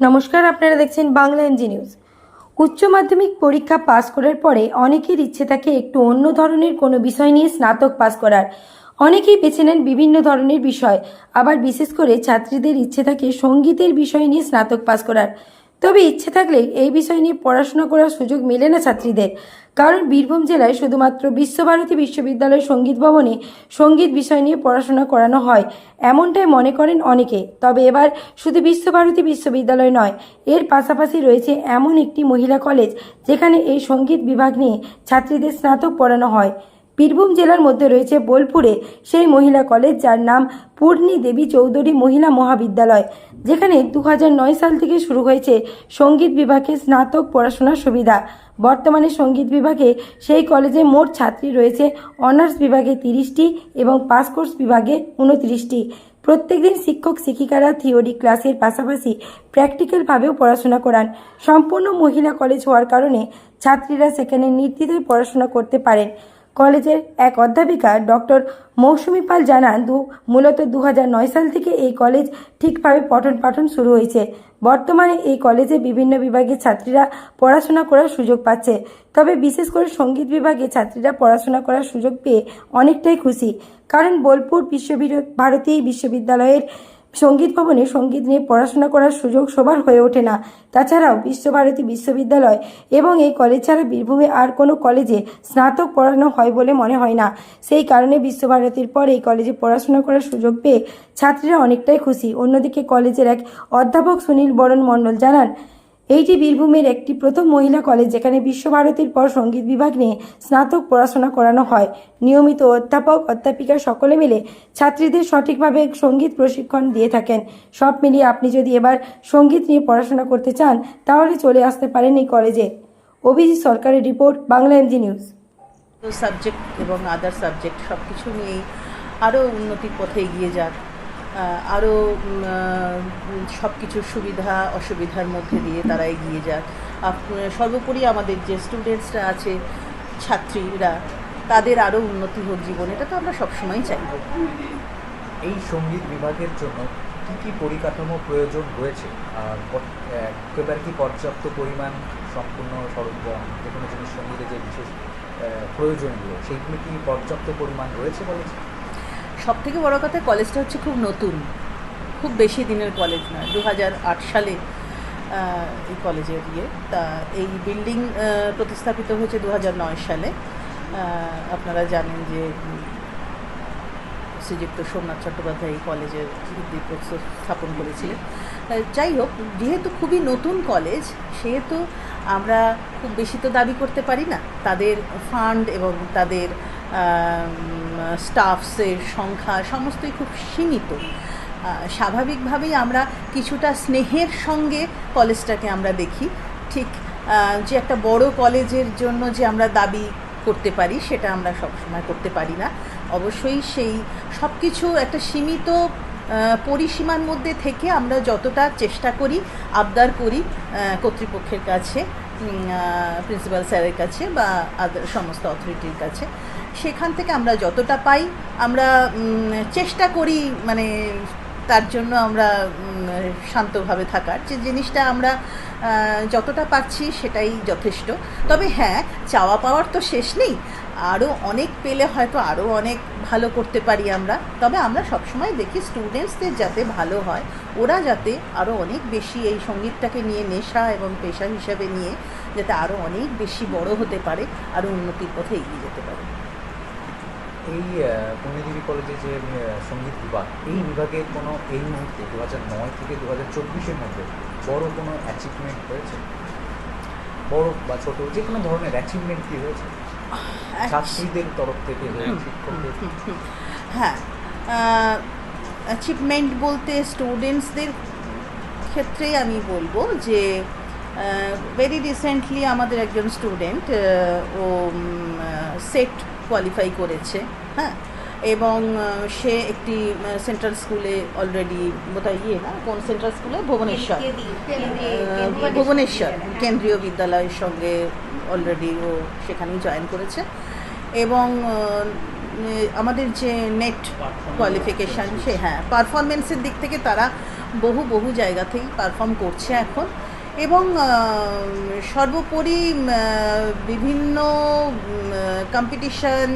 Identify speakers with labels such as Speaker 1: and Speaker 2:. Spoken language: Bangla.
Speaker 1: নমস্কার, আপনারা দেখছেন বাংলা এনজি নিউজ। উচ্চ মাধ্যমিক পরীক্ষা পাস করার পরে অনেকের ইচ্ছে থাকে একটু অন্য ধরনের কোনো বিষয় নিয়ে স্নাতক পাস করার। অনেকেই বেছে নেন বিভিন্ন ধরনের বিষয়। আবার বিশেষ করে ছাত্রীদের ইচ্ছে থাকে সঙ্গীতের বিষয় নিয়ে স্নাতক পাস করার। তবে ইচ্ছে থাকলে এই বিষয় নিয়ে পড়াশোনা করার সুযোগ মেলে না ছাত্রীদের। কারণ বীরভূম জেলায় শুধুমাত্র বিশ্বভারতী বিশ্ববিদ্যালয় সংগীত ভবনে সংগীত বিষয় নিয়ে পড়াশোনা করানো হয়, এমনটাই মনে করেন অনেকে। তবে এবার শুধু বিশ্বভারতী বিশ্ববিদ্যালয় নয়, এর পাশাপাশি রয়েছে এমন একটি মহিলা কলেজ যেখানে এই সংগীত বিভাগ নিয়ে ছাত্রীদের স্নাতক পড়ানো হয়। বীরভূম জেলার মধ্যে রয়েছে বোলপুরে সেই মহিলা কলেজ, যার নাম পূর্ণি দেবী চৌধুরী মহিলা মহাবিদ্যালয়, যেখানে দু সাল থেকে শুরু হয়েছে সংগীত বিভাগে স্নাতক পড়াশোনার সুবিধা। বর্তমানে সংগীত বিভাগে সেই কলেজে মোট ছাত্রী রয়েছে, অনার্স বিভাগে তিরিশটি এবং পাস কোর্স বিভাগে উনত্রিশটি। প্রত্যেকদিন শিক্ষক, শিক্ষিকারা থিওরি ক্লাসের পাশাপাশি প্র্যাকটিক্যালভাবেও পড়াশোনা করান। সম্পূর্ণ মহিলা কলেজ হওয়ার কারণে ছাত্রীরা সেখানে নির্দ্বিধায় পড়াশোনা করতে পারেন। কলেজের এক অধ্যাপিকা ডক্টর মৌসুমী পাল জানান, দু, মূলত দু সাল থেকে এই কলেজ ঠিকভাবে পঠন পাঠন শুরু হয়েছে। বর্তমানে এই কলেজে বিভিন্ন বিভাগের ছাত্রীরা পড়াশোনা করার সুযোগ পাচ্ছে। তবে বিশেষ করে সংগীত বিভাগে ছাত্রীরা পড়াশোনা করার সুযোগ পেয়ে অনেকটাই খুশি। কারণ বোলপুর বিশ্ববিদ্যালয় ভারতী বিশ্ববিদ্যালয়ের সংগীত ভবনে সংগীত নিয়ে পড়াশোনা করার সুযোগ সবার হয়ে ওঠে না। তাছাড়াও বিশ্বভারতী বিশ্ববিদ্যালয় এবং এই কলেজ ছাড়া বীরভূমে আর কোনো কলেজে স্নাতক পড়ানো হয় বলে মনে হয় না। সেই কারণে বিশ্বভারতীর পর এই কলেজে পড়াশোনা করার সুযোগ পেয়ে ছাত্রীরা অনেকটাই খুশি। অন্যদিকে কলেজের এক অধ্যাপক সুনীল বরণ মণ্ডল জানান এইটি বীরভূমের একটি প্রথম মহিলা কলেজ, যেখানে বিশ্বভারতীর পর সংগীত বিভাগ নিয়ে স্নাতক পড়াশোনা করানো হয়। নিয়মিত অধ্যাপক, অধ্যাপিকা সকলে মিলে ছাত্রীদের সঠিকভাবে সংগীত প্রশিক্ষণ দিয়ে থাকেন। সব মিলিয়ে আপনি যদি এবার সংগীত নিয়ে পড়াশোনা করতে চান, তাহলে চলে আসতে পারেন এই কলেজে। অভিজিৎ সরকারের report, Bangla MG news.
Speaker 2: Subject এবং আদার সাবজেক্ট সব কিছু নিয়েই আরও উন্নতির পথে এগিয়ে যাক। আরও সব কিছুর সুবিধা, অসুবিধার মধ্যে দিয়ে তারা এগিয়ে যাক। সর্বোপরি আমাদের যে স্টুডেন্টসরা আছে, ছাত্রীরা, তাদের আরও উন্নতি হোক জীবনে, এটা তো আমরা সবসময় চাইব
Speaker 3: এই সংগীত বিভাগের জন্য কী কী পরিকাঠামো প্রয়োজন রয়েছে? এবার কি পর্যাপ্ত পরিমাণ সম্পূর্ণ সরঞ্জাম যে কোনো জিনিস সঙ্গীতে যে বিশেষ প্রয়োজনগুলো সেইগুলো কি পর্যাপ্ত পরিমাণ রয়েছে কলেজে
Speaker 2: সব থেকে বড় কথা, কলেজটা হচ্ছে খুব নতুন। খুব বেশি দিনের কলেজ না দু সালে এই কলেজের ইয়ে। তা এই বিল্ডিং প্রতিস্থাপিত হয়েছে দু সালে। আপনারা জানেন যে, শ্রীযুক্ত সোমনাথ চট্টোপাধ্যায় এই কলেজের ভিত্তিপ্রস্তর স্থাপন করেছিলেন। যাই হোক, যেহেতু খুবই নতুন কলেজ, সেহেতু আমরা খুব বেশি তো দাবি করতে পারি না। তাদের ফান্ড এবং তাদের স্টাফসের সংখ্যা সমস্তই খুব সীমিত। স্বাভাবিকভাবেই আমরা কিছুটা স্নেহের সঙ্গে কলেজটাকে আমরা দেখি। ঠিক যে একটা বড় কলেজের জন্য যে আমরা দাবি করতে পারি, সেটা আমরা সবসময় করতে পারি না। অবশ্যই সেই সব কিছু একটা সীমিত পরিসীমার মধ্যে থেকে আমরা যতটা চেষ্টা করি, আবদার করি কর্তৃপক্ষের কাছে প্রিন্সিপাল স্যারের কাছে বা আদার সমস্ত অথরিটির কাছে। সেখান থেকে আমরা যতটা পাই, আমরা চেষ্টা করি মানে তার জন্য আমরা শান্তভাবে থাকার। যে জিনিসটা আমরা যতটা পাচ্ছি সেটাই যথেষ্ট। তবে হ্যাঁ চাওয়া পাওয়ার তো শেষ নেই। আরও অনেক পেলে হয়তো আরও অনেক ভালো করতে পারি আমরা। তবে আমরা সবসময় দেখি স্টুডেন্টসদের যাতে ভালো হয়, ওরা যাতে আরও অনেক বেশি এই সঙ্গীতটাকে নিয়ে নেশা এবং পেশা হিসাবে নিয়ে, যাতে আরও অনেক বেশি বড় হতে পারে আরও উন্নতির পথে এগিয়ে যেতে পারে।
Speaker 3: এই পুণ্যদেবী কলেজে যে সংগীত বিভাগ এই বিভাগের কোনো এই মুহূর্তে দু হাজার নয় থেকে দু হাজার চব্বিশের মধ্যে বড় কোনো অ্যাচিভমেন্ট হয়েছে? বড় বা ছোট যে কোনো ধরনের অ্যাচিভমেন্ট কি হয়েছে? ছাত্রীদের তরফ থেকে
Speaker 2: হ্যাঁ। অ্যাচিভমেন্ট বলতে স্টুডেন্টসদের ক্ষেত্রেই আমি বলব যে ভেরি রিসেন্টলি আমাদের একজন স্টুডেন্ট ও সেট কোয়ালিফাই করেছে। হ্যাঁ এবং সে একটি সেন্ট্রাল স্কুলে অলরেডি বোধহয় ইয়ে না কোন সেন্ট্রাল স্কুলে ভুবনেশ্বর। ভুবনেশ্বর। কেন্দ্রীয় বিদ্যালয়ের সঙ্গে অলরেডি ও সেখানেই জয়েন করেছে। এবং আমাদের যে নেট কোয়ালিফিকেশান সে হ্যাঁ পারফরমেন্সের দিক থেকে তারা বহু বহু জায়গাতেই পারফর্ম করছে এখন। এবং সর্বোপরি বিভিন্ন কম্পিটিশন